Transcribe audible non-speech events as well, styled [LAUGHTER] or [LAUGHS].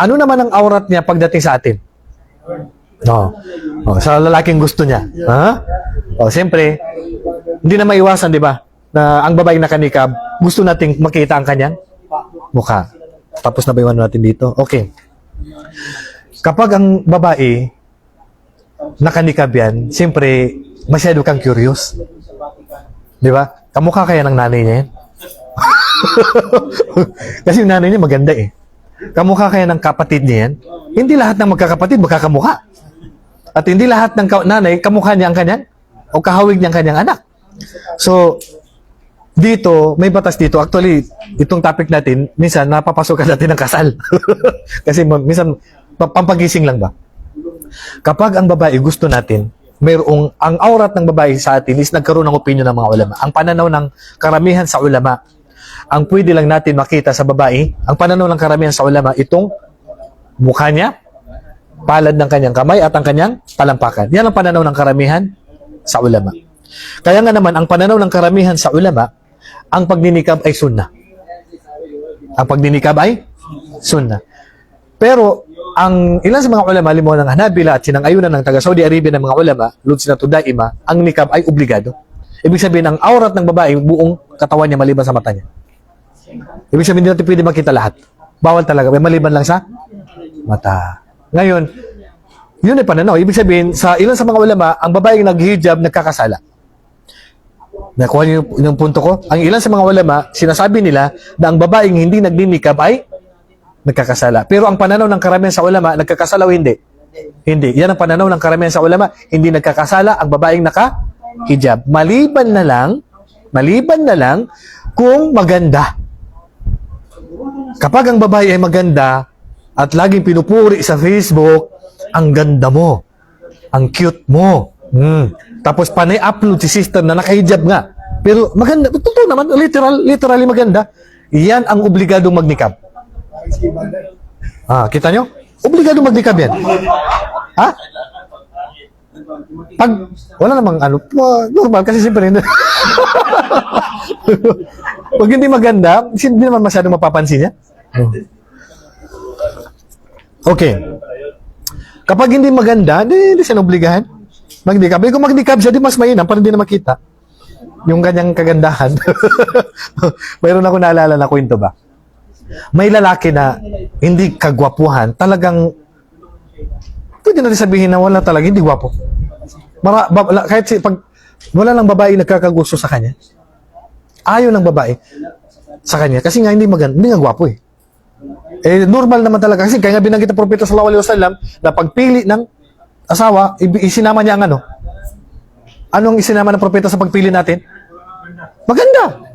Ano naman ang aurat niya pagdating sa atin? No. Oh, sa lalaking gusto niya. Ha? Oh, siyempre, hindi na maiwasan, di ba? Na ang babaeng nakanikab, gusto nating makita ang kanyang mukha. Tapos na ba iwan natin dito? Okay. Kapag ang babae nakanikab yan, siyempre, masyado kang curious. Di ba? Kamukha kaya ng nanay niya yan? [LAUGHS] Kasi yung nanay niya maganda eh. Kamukha kaya ng kapatid niya yan? Hindi lahat ng magkakapatid magkakamukha. At hindi lahat ng ka- nanay, kamukha niya ang kanyang o kahawig niya ang kanyang anak. So, dito, may batas dito. Actually, itong topic natin, minsan napapasokan natin ng kasal. [LAUGHS] Kasi minsan, pa- pampagising lang ba? Kapag ang babae gusto natin, mayroong, ang aurat ng babae sa atin is nagkaroon ng opinion ng mga ulama. Ang pananaw ng karamihan sa ulama, ang pwede lang natin makita sa babae, ang pananaw ng karamihan sa ulama, itong mukha niya, palad ng kanyang kamay at ang kanyang talampakan. Yan ang pananaw ng karamihan sa ulama. Kaya nga naman, ang pananaw ng karamihan sa ulama, ang pagninikab ay sunnah. Ang pagninikab ay sunnah. Pero, ang ilan sa mga ulama, limo ng Hanabila at sinang-ayunan ng taga Saudi Arabia ng mga ulama, lud sila to daima, ang nikab ay obligado. Ibig sabihin, ang aurat ng babae, buong katawan niya maliban sa mata niya. Ibig sabihin, hindi natin pwede makita lahat. Bawal talaga. May maliban lang sa mata. Ngayon, yun ay pananaw. Ibig sabihin, sa ilan sa mga ulama, ang babaeng naghihijab, nagkakasala. Nakuha niyo yung, yung punto ko? Ang ilan sa mga ulama, sinasabi nila na ang babaeng hindi nagninikab ay nagkakasala. Pero ang pananaw ng karamihan sa ulama, nagkakasala o hindi? Hindi. Yan ang pananaw ng karamihan sa ulama, hindi nagkakasala ang babaeng naka-hijab. Maliban na lang, maliban na lang kung maganda. Kapag ang babae ay maganda at laging pinupuri sa Facebook, ang ganda mo, ang cute mo. Hmm. Tapos panay upload si sister na nakahijab nga. Pero maganda, totoo naman, literal, literally maganda. Yan ang obligadong magnikab. Ah, kita nyo? Obligadong magnikab yan. Ha? Pag, wala namang ano, normal kasi siyempre. [LAUGHS] Pag hindi maganda, hindi naman masyadong mapapansin niya. Okay. Kapag hindi maganda, di, di siya obligahan. Magdikab. Eh, kung magdikab siya, di mas mainam para hindi na makita. Yung kanyang kagandahan. [LAUGHS] Mayroon ako naalala na kwento ba? May lalaki na hindi kagwapuhan, talagang pwede natin sabihin na wala talaga, hindi gwapo. Mara, ba, kahit si, pag wala lang babae nagkakagusto sa kanya, ayaw ng babae sa kanya kasi nga hindi maganda, hindi nga gwapo eh. Eh, normal naman talaga. Kasi kaya nga binanggit ng Propeta sallallahu alaihi wasallam na pagpili ng asawa, isinama niya ang ano? Anong isinama ng Propeta sa pagpili natin? Maganda.